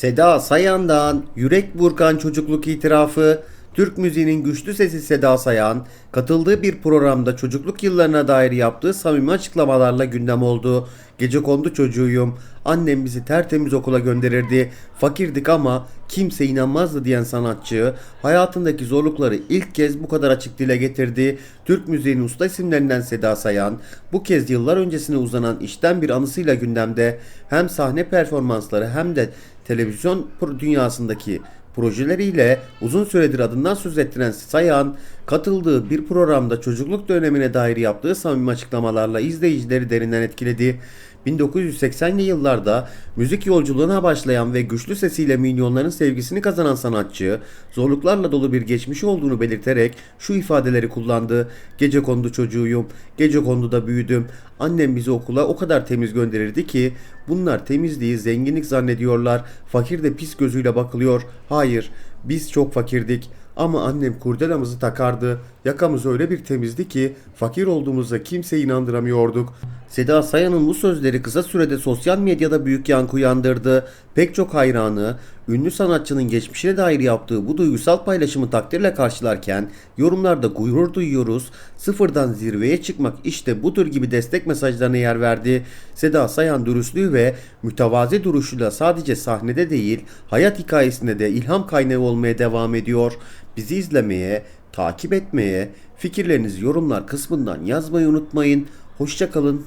Seda Sayan'dan Yürek Burkan Çocukluk itirafı, Türk müziğinin güçlü sesi Seda Sayan, katıldığı bir programda çocukluk yıllarına dair yaptığı samimi açıklamalarla gündem oldu. Gece kondu çocuğuyum, annem bizi tertemiz okula gönderirdi, fakirdik ama kimse inanmazdı diyen sanatçı, hayatındaki zorlukları ilk kez bu kadar açık dile getirdi. Türk müziğinin usta isimlerinden Seda Sayan, bu kez yıllar öncesine uzanan işten bir anısıyla gündemde hem sahne performansları hem de televizyon dünyasındaki projeleriyle uzun süredir adından söz ettiren Sayan, katıldığı bir programda çocukluk dönemine dair yaptığı samimi açıklamalarla izleyicileri derinden etkiledi. 1980'li yıllarda müzik yolculuğuna başlayan ve güçlü sesiyle milyonların sevgisini kazanan sanatçı, zorluklarla dolu bir geçmişi olduğunu belirterek şu ifadeleri kullandı. Gece kondu çocuğuyum, gece konduda büyüdüm. Annem bizi okula o kadar temiz gönderirdi ki bunlar temizliği zenginlik zannediyorlar. Fakir de pis gözüyle bakılıyor. Hayır, biz çok fakirdik. Ama annem kurdelamızı takardı. Yakamız öyle bir temizdi ki fakir olduğumuza kimse inandıramıyorduk. Seda Sayan'ın bu sözleri kısa sürede sosyal medyada büyük yankı uyandırdı. Pek çok hayranı, ünlü sanatçının geçmişine dair yaptığı bu duygusal paylaşımı takdirle karşılarken yorumlarda gurur duyuyoruz, sıfırdan zirveye çıkmak işte budur gibi destek mesajlarına yer verdi. Seda Sayan dürüstlüğü ve mütevazi duruşuyla sadece sahnede değil, hayat hikayesinde de ilham kaynağı olmaya devam ediyor. Bizi izlemeye, takip etmeye, fikirlerinizi yorumlar kısmından yazmayı unutmayın. Hoşçakalın.